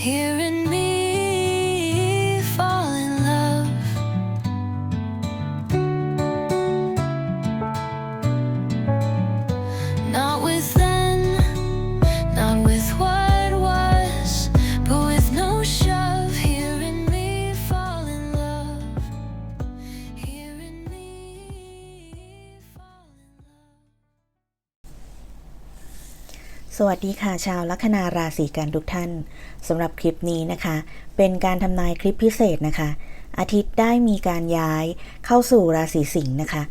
Here สวัสดีค่ะชาวลัคนาราศีกันทุกท่านสำหรับคลิปนี้นะคะ เป็นการทำนายคลิปพิเศษนะคะ อาทิตย์ได้มีการย้ายเข้าสู่ราศีสิงห์นะคะ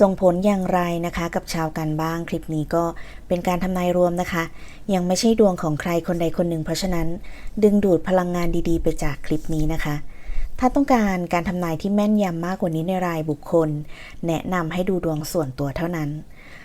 ส่งผลอย่างไรนะคะกับชาวกันบ้างคลิปนี้ก็เป็นการทำนายรวมนะคะ ยังไม่ใช่ดวงของใครคนใดคนหนึ่ง เพราะฉะนั้น ดึงดูดพลังงานดีๆ ไปจากคลิปนี้นะคะ ถ้าต้องการการทำนายที่แม่นยำมากกว่านี้ในรายบุคคล แนะนำให้ดูดวงส่วนตัวเท่านั้น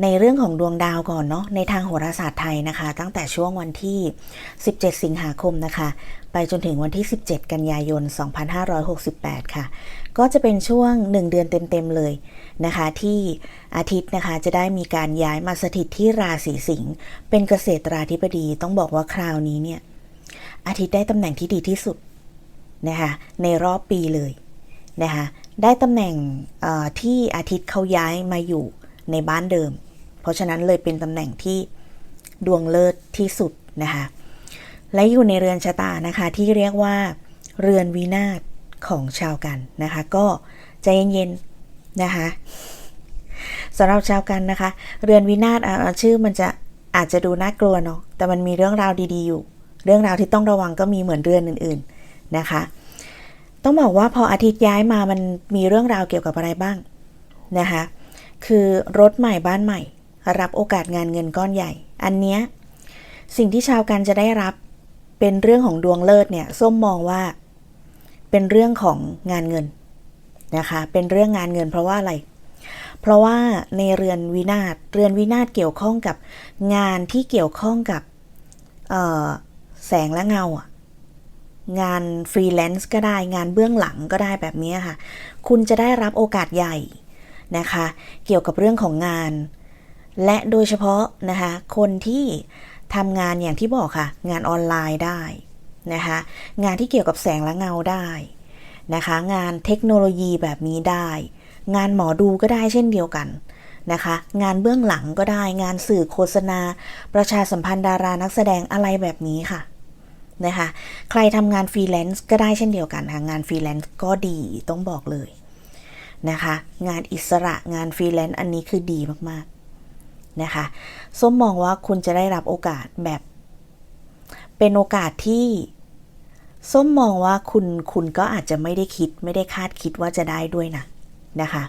ในเรื่องของดวงดาวก่อนเนาะในทางโหราศาสตร์ไทยนะคะ ตั้งแต่ช่วงวันที่ 17 สิงหาคมนะคะ ไปจนถึงวันที่ 17 กันยายน 2568 ค่ะ ก็จะเป็นช่วง 1 เดือนเต็ม ๆ เลยนะคะ ที่อาทิตย์นะคะจะได้มีการย้ายมาสถิตที่ราศีสิงห์เป็นเกษตราธิบดีต้องบอกว่าคราวนี้เนี่ยอาทิตย์ได้ตำแหน่งที่ดีที่สุดนะคะในรอบปีเลยนะคะได้ตำแหน่งที่อาทิตย์เขาย้ายมาอยู่ ในบ้านเดิม เพราะฉะนั้นเลยเป็นตำแหน่งที่ดวงเลิศที่สุดนะคะและอยู่ในเรือนชะตานะคะที่เรียกว่า เรือนวินาศของชาวกันนะคะ ก็ใจเย็นๆนะคะสำหรับชาวกันนะคะ เรือนวินาศชื่อมันจะอาจจะดูน่ากลัวเนาะแต่มันมีเรื่องราวดีๆอยู่ เรื่องราวที่ต้องระวังก็มีเหมือนเรือนอื่นๆนะคะ ต้องบอกว่าพออาทิตย์ย้ายมามันมีเรื่องราวเกี่ยวกับอะไรบ้างนะคะ คือรถใหม่บ้านใหม่ รับโอกาสงานเงินก้อนใหญ่ อันเนี้ยสิ่งที่ชาวกันจะได้รับเป็นเรื่องของดวงเลิศเนี่ยส้มมองว่า เป็นเรื่องของงานเงินนะคะ เป็นเรื่องงานเงินเพราะว่าอะไร เพราะว่าในเรือนวินาศเรือนวินาศเกี่ยวข้องกับงานที่เกี่ยวข้องกับแสงและเงา งานฟรีแลนซ์ก็ได้งานเบื้องหลังก็ได้แบบนี้ค่ะ คุณจะได้รับโอกาสใหญ่ นะคะ เกี่ยวกับเรื่องของงาน และโดยเฉพาะนะคะคนที่ทำงานอย่างที่บอกค่ะ งานออนไลน์ได้นะคะงานที่เกี่ยวกับแสงและเงาได้นะคะ งานเทคโนโลยีแบบนี้ได้ งานหมอดูก็ได้เช่นเดียวกันนะคะ งานเบื้องหลังก็ได้ งานสื่อโฆษณา ประชาสัมพันธ์ดารานักแสดงอะไรแบบนี้ค่ะนะคะ ใครทำงานฟรีแลนซ์ก็ได้เช่นเดียวกันค่ะ งานฟรีแลนซ์ก็ดีต้องบอกเลย นะคะ งานอิสระงานฟรีแลนซ์อันนี้คือดีมากๆนะคะส้มมองว่าคุณจะได้รับโอกาสแบบ เป็นโอกาสที่ส้มมองว่าคุณคุณก็อาจจะไม่ได้คิดไม่ได้คาดคิดว่าจะได้ด้วยนะนะคะ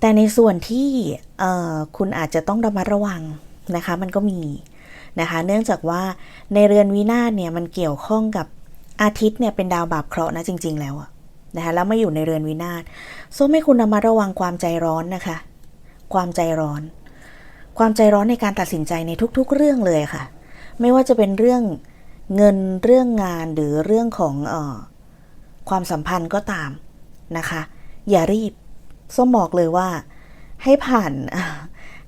แต่ในส่วนที่คุณอาจจะต้องระมัดระวังนะคะ มันก็มีนะคะ เนื่องจากว่าในเรือนวินาศเนี่ยมันเกี่ยวข้องกับอาทิตย์เนี่ยเป็นดาวบาปเคราะห์นะจริง ๆ แล้วอะ นะคะแล้วไมาอยู่ในเรือนวินาศส้มให้คุณระมัดระวังความใจร้อนนะคะ ความใจร้อน ความใจร้อนในการตัดสินใจในทุกๆ เรื่องเลยค่ะ ไม่ว่าจะเป็นเรื่องเงินเรื่องงานหรือเรื่องของเออความสัมพันธ์ก็ตามนะคะ อย่ารีบส้มบอกเลยว่า ให้ผ่าน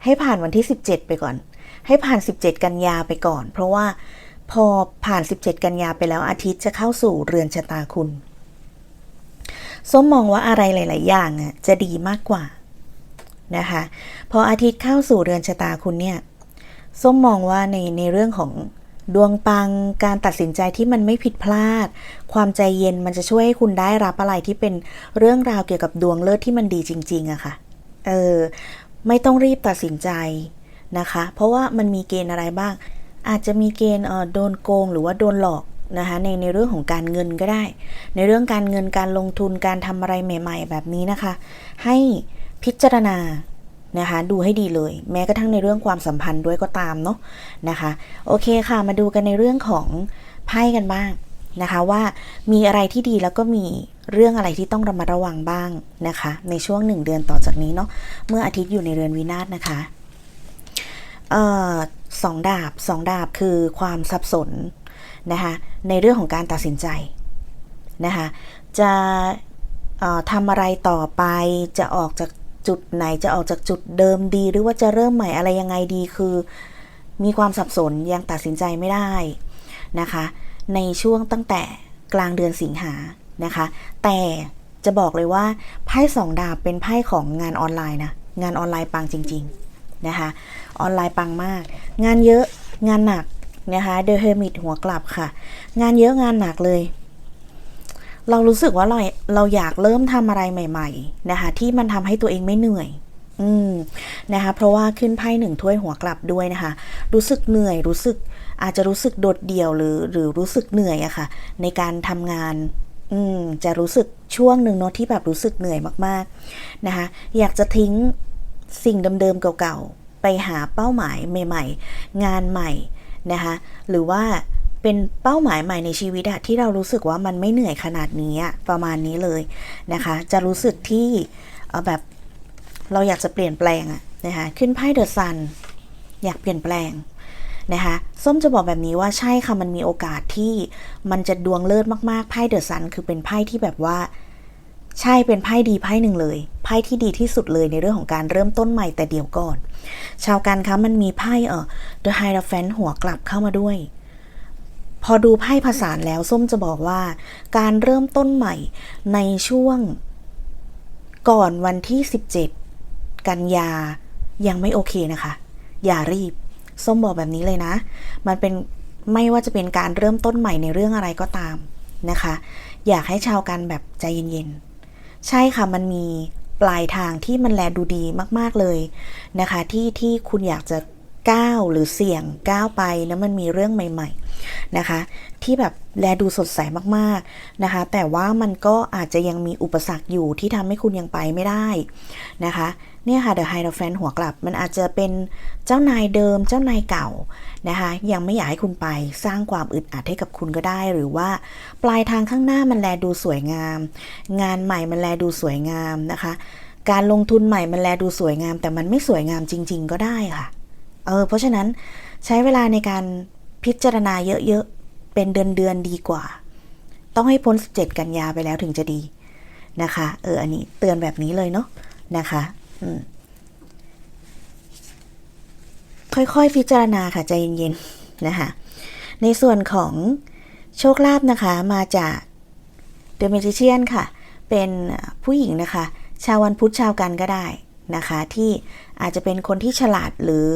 ให้ผ่านวันที่ 17 ไปก่อน ให้ผ่าน 17 กันยาไปก่อน เพราะว่าพอผ่าน 17 กันยาไปแล้วอาทิตย์จะเข้าสู่เรือนชะตาคุณ ส้มมองว่าอะไรหลาย ๆ อย่างอะจะดีมากกว่านะคะพออาทิตย์เข้าสู่เรือนชะตาคุณเนี่ยส้มมองว่าในในเรื่องของดวงปังการตัดสินใจที่มันไม่ผิดพลาด ความใจเย็นมันจะช่วยให้คุณได้รับอะไรที่เป็นเรื่องราวเกี่ยวกับดวงเลิศที่มันดีจริง ๆอะค่ะเออไม่ต้องรีบตัดสินใจนะคะ เพราะว่ามันมีเกณฑ์อะไรบ้าง อาจจะมีเกณฑ์เออโดนโกงหรือว่าโดนหลอก นะคะในในเรื่องของการเงินก็ได้ ในเรื่องการเงินการลงทุนการทำอะไรใหม่ ๆ แบบนี้นะคะ ให้พิจารณานะคะดูให้ดีเลย แม้กระทั่งในเรื่องความสัมพันธ์ด้วยก็ตามเนาะนะคะ โอเคค่ะมาดูกันในเรื่องของไพ่กันบ้างนะคะว่ามีอะไรที่ดีแล้วก็มีเรื่องอะไรที่ต้องระมัดระวังบ้างนะคะ ในช่วงหนึ่งเดือนต่อจากนี้เนาะเมื่ออาทิตย์อยู่ในเรือนวินาศนะคะออสองดาบสองดาบคือความสับสน นะคะในเรื่องของการตัดสินใจนะคะจะออทำอะไรต่อไปจะออกจากจุดไหนจะออกจากจุดเดิมดี หรือว่าจะเริ่มใหม่อะไรยังไงดีคือ มีความสับสนยังตัดสินใจไม่ได้นะคะ ในช่วงตั้งแต่กลางเดือนสิงหานะคะ แต่จะบอกเลยว่าไพ่สองดาบเป็นไพ่ของงานออนไลน์นะงานออนไลน์ปังจริง ๆนะคะ ออนไลน์ปังมาก งานเยอะงานหนัก นะคะเดอะเฮมิตหัวกลับค่ะ งานเยอะงานหนักเลย เรารู้สึกว่าเราเราอยากเริ่มทำอะไรใหม่ ๆ นะคะ ที่มันทำให้ตัวเองไม่เหนื่อย อืมนะคะ เพราะว่าขึ้นไพ่หนึ่งถ้วยหัวกลับด้วยนะคะ รู้สึกเหนื่อยรู้สึกอาจจะรู้สึกโดดเดี่ยวหรือหรือรู้สึกเหนื่อยอะค่ะ ในการทำงานอืมจะรู้สึกช่วงหนึ่งเนาะที่แบบรู้สึกเหนื่อยมากๆนะคะ อยากจะทิ้งสิ่งเดิมๆเก่าๆไปหาเป้าหมายใหม่ ๆ งานใหม่ นะคะหรือว่าเป็นเป้าหมายใหม่ในชีวิตอะที่เรารู้สึกว่ามันไม่เหนื่อยขนาดนี้ประมาณนี้เลยนะคะ จะรู้สึกที่แบบเราอยากจะเปลี่ยนแปลงอะนะคะขึ้นไพ่เดอะซันอยากเปลี่ยนแปลงนะคะส้มจะบอกแบบนี้ว่าใช่ค่ะมันมีโอกาสที่มันจะดวงเลิศมากๆไพ่เดอะซันคือเป็นไพ่ที่แบบว่า ใช่เป็นไพ่ดีไพ่หนึ่งเลย ไพ่ที่ดีที่สุดเลยในเรื่องของการเริ่มต้นใหม่แต่เดี๋ยวก่อน ชาวกันคะมันมีไพ่เออ The Hierophant หัวกลับเข้ามาด้วย พอดูไพ่ภาษานแล้วส้มจะบอกว่า การเริ่มต้นใหม่ในช่วง ก่อนวันที่ 17 กันยายังไม่โอเคนะคะ อย่ารีบ ส้มบอกแบบนี้เลยนะ มันเป็นไม่ว่าจะเป็นการเริ่มต้นใหม่ในเรื่องอะไรก็ตามนะคะ อยากให้ชาวกันแบบใจเย็นๆ ใช่ค่ะมันมี ปลายทางที่มันแลดูดีมาก ๆเลยนะคะ ที่ที่คุณอยากจะก้าวหรือเสี่ยงก้าวไปแล้วมันมีเรื่องใหม่ ๆ นะคะ ที่แบบแลดูสดใสมากๆนะคะ แต่ว่ามันก็อาจจะยังมีอุปสรรคอยู่ที่ทำให้คุณยังไปไม่ได้นะคะเนี่ยค่ะ The Hierophant หัวกลับ มันอาจจะเป็นเจ้านายเดิมเจ้านายเก่านะคะ ยังไม่อยากให้คุณไปสร้างความอึดอัดให้กับคุณก็ได้ หรือว่าปลายทางข้างหน้ามันแลดูสวยงาม งานใหม่มันแลดูสวยงามนะคะ การลงทุนใหม่มันแลดูสวยงาม แต่มันไม่สวยงามจริง ๆ ก็ได้ค่ะเออเพราะฉะนั้นใช้เวลาในการ พิจารณาเยอะๆ เป็นเดือนๆดีกว่า ต้องให้พ้น 17 กันยาไปแล้วถึงจะดีนะคะ เออ อันนี้เตือนแบบนี้เลยเนาะนะคะค่อยๆ พิจารณาค่ะ ใจเย็นๆ นะคะ ในส่วนของโชคลาภนะคะมาจาก The Magician ค่ะ เป็นผู้หญิงนะคะ ชาววันพุธชาวกันก็ได้นะคะ ที่อาจจะเป็นคนที่ฉลาดหรือ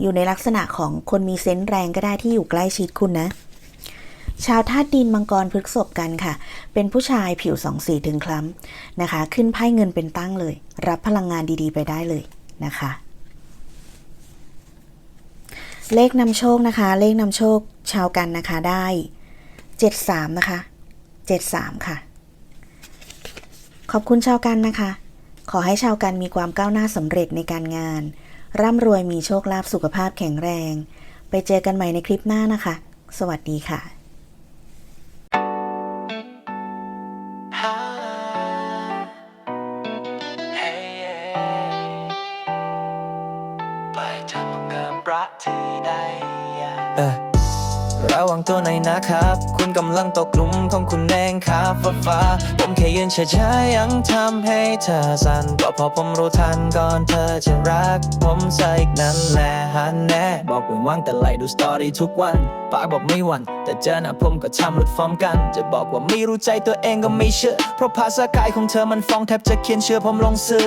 อยู่ในลักษณะของคนมีเซนส์แรงก็ได้ที่อยู่ใกล้ชิดคุณนะ ชาวธาตุดินมังกรพฤกษบกันค่ะ เป็นผู้ชายผิวสองสีถึงคล้ำนะคะ ขึ้นไพ่เงินเป็นตั้งเลย รับพลังงานดีๆ ไปได้เลยนะคะ เลขนำโชคนะคะ เลขนำโชคชาวกันนะคะได้73นะคะ73ค่ะ ขอบคุณชาวกันนะคะ ขอให้ชาวกันมีความก้าวหน้าสำเร็จในการงาน ร่ำรวยมีโชคลาภสุขภาพแข็งแรง ไปเจอกันใหม่ในคลิปหน้านะคะ สวัสดีค่ะระวังตัวหน่อยนะครับ กำลังตกหลุมของคุณเองครับฟ้าฟ้าผมแค่ยืนเฉยๆยังทำให้เธอสั่นก็พอผมรู้ทันก่อนเธอจะรัก ผมซะอีกนั่นแหละฮันแน่บอกว่ว่างแต่ไล่ดูสตอรี่ทุกวันปากบอกไม่หวันแต่เจอหน้าผมก็ทำหลุดฟอร์มกัน จะบอกว่าไม่รู้ใจตัวเองก็ไม่เชื่อ เพราะภาษากายของเธอมันฟ้องแทบจะเขียนเชื่อผมลงเสื้อ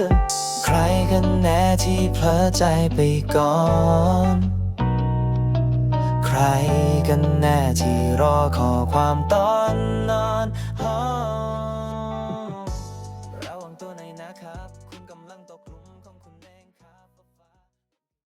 ใครกันแน่ที่เพลอใจไปก่อน ใครกันแน่ที่รอขอความตอนนอน